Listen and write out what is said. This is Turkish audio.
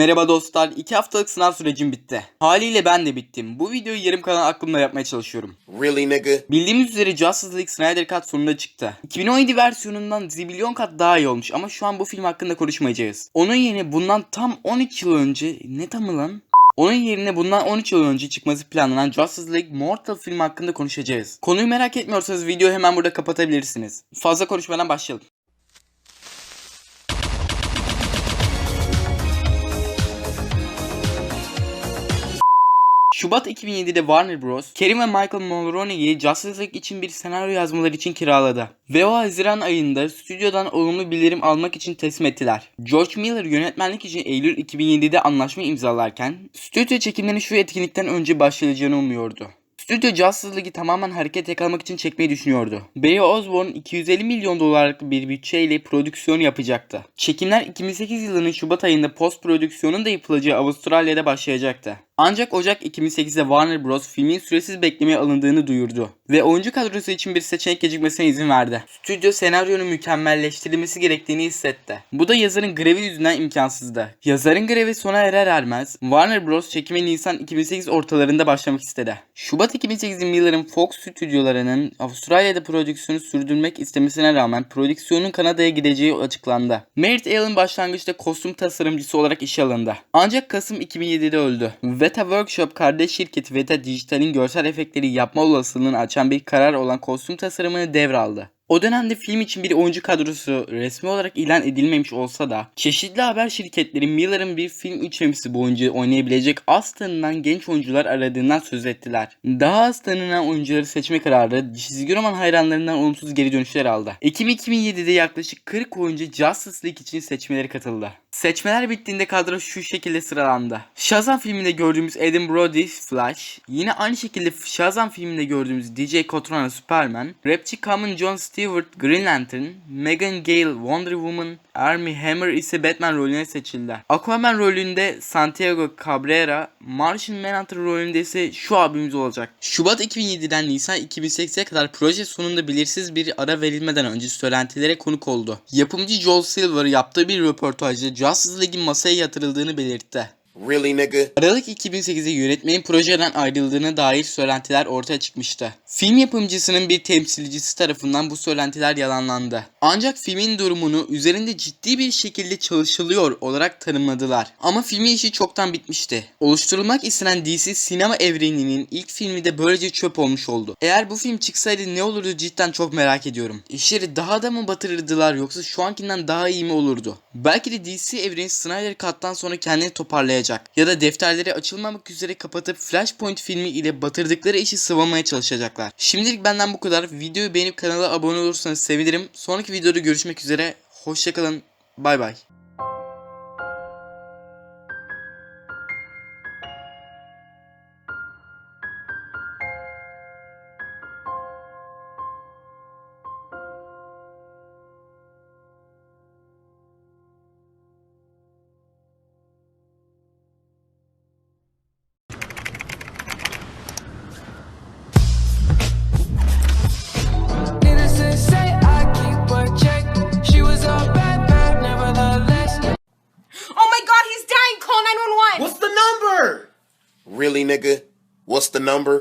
Merhaba dostlar, 2 haftalık sınav sürecim bitti. Haliyle ben de bittim. Bu videoyu yarım kalan aklımda yapmaya çalışıyorum. Really, nigga? Bildiğimiz üzere Justice League Snyder Cut sonunda çıktı. 2017 versiyonundan zibilyon kat daha iyi olmuş ama şu an bu film hakkında konuşmayacağız. Onun yerine bundan tam 13 yıl önce, ne tamı lan? Onun yerine bundan 13 yıl önce çıkması planlanan Justice League Mortal filmi hakkında konuşacağız. Konuyu merak etmiyorsanız videoyu hemen burada kapatabilirsiniz. Fazla konuşmadan başlayalım. Şubat 2007'de Warner Bros. Kerim ve Michael Mulroney'i Justice League için bir senaryo yazmaları için kiraladı. Ve o Haziran ayında stüdyodan olumlu bildirim almak için teslim ettiler. George Miller yönetmenlik için Eylül 2007'de anlaşma imzalarken, stüdyo çekimlerinin şu etkinlikten önce başlayacağını umuyordu. Stüdyo Justice League'i tamamen hareket yakalamak için çekmeyi düşünüyordu. Barry Osborn 250 milyon dolarlık bir bütçeyle prodüksiyon yapacaktı. Çekimler 2008 yılının Şubat ayında post prodüksiyonun da yapılacağı Avustralya'da başlayacaktı. Ancak Ocak 2008'de Warner Bros. filmin süresiz beklemeye alındığını duyurdu ve oyuncu kadrosu için bir seçenek gecikmesine izin verdi. Stüdyo senaryonun mükemmelleştirilmesi gerektiğini hissetti. Bu da yazarın grevi yüzünden imkansızdı. Yazarın grevi sona erer ermez Warner Bros. çekime Nisan 2008 ortalarında başlamak istedi. Şubat 2008'de Miller'ın Fox stüdyolarının Avustralya'da prodüksiyonu sürdürmek istemesine rağmen prodüksiyonun Kanada'ya gideceği açıklandı. Merritt Allen başlangıçta kostüm tasarımcısı olarak işe alındı. Ancak Kasım 2007'de öldü. Veta Workshop kardeş şirketi Veta Dijital'in görsel efektleri yapma olasılığını açan bir karar olan kostüm tasarımını devraldı. O dönemde film için bir oyuncu kadrosu resmi olarak ilan edilmemiş olsa da çeşitli haber şirketleri Miller'ın bir film üçlemesi boyunca oynayabilecek az tanınan genç oyuncular aradığından söz ettiler. Daha az tanınan oyuncuları seçme kararı çizgi roman hayranlarından olumsuz geri dönüşler aldı. Ekim 2007'de yaklaşık 40 oyuncu Justice League için seçmeleri katıldı. Seçmeler bittiğinde kadro şu şekilde sıralandı. Shazam filminde gördüğümüz Adam Brody Flash, yine aynı şekilde Shazam filminde gördüğümüz DJ Cotrona Superman, rapçi Common John Stewart Green Lantern, Megan Gale Wonder Woman, Armie Hammer ise Batman rolüne seçildi. Aquaman rolünde Santiago Cabrera, Martian Manhunter rolünde ise şu abimiz olacak. Şubat 2007'den Nisan 2008'e kadar proje sonunda belirsiz bir ara verilmeden önce söylentilere konuk oldu. Yapımcı Joel Silver yaptığı bir röportajda Justice League'in masaya yatırıldığını belirtti. Really, nigga? Aralık 2008'de yönetmenin projeden ayrıldığına dair söylentiler ortaya çıkmıştı. Film yapımcısının bir temsilcisi tarafından bu söylentiler yalanlandı. Ancak filmin durumunu üzerinde ciddi bir şekilde çalışılıyor olarak tanımladılar. Ama filmin işi çoktan bitmişti. Oluşturulmak istenen DC sinema evreninin ilk filmi de böylece çöp olmuş oldu. Eğer bu film çıksaydı ne olurdu cidden çok merak ediyorum. İşleri daha da mı batırırdılar yoksa şu ankinden daha iyi mi olurdu? Belki de DC evreni Snyder Cut'tan sonra kendini toparlayacak. Ya da defterleri açılmamak üzere kapatıp Flashpoint filmi ile batırdıkları işi sıvamaya çalışacaklar. Şimdilik benden bu kadar. Videoyu beğenip kanala abone olursanız sevinirim. Sonraki videoda görüşmek üzere. Hoşçakalın. Bay bay. Nigga? What's the number?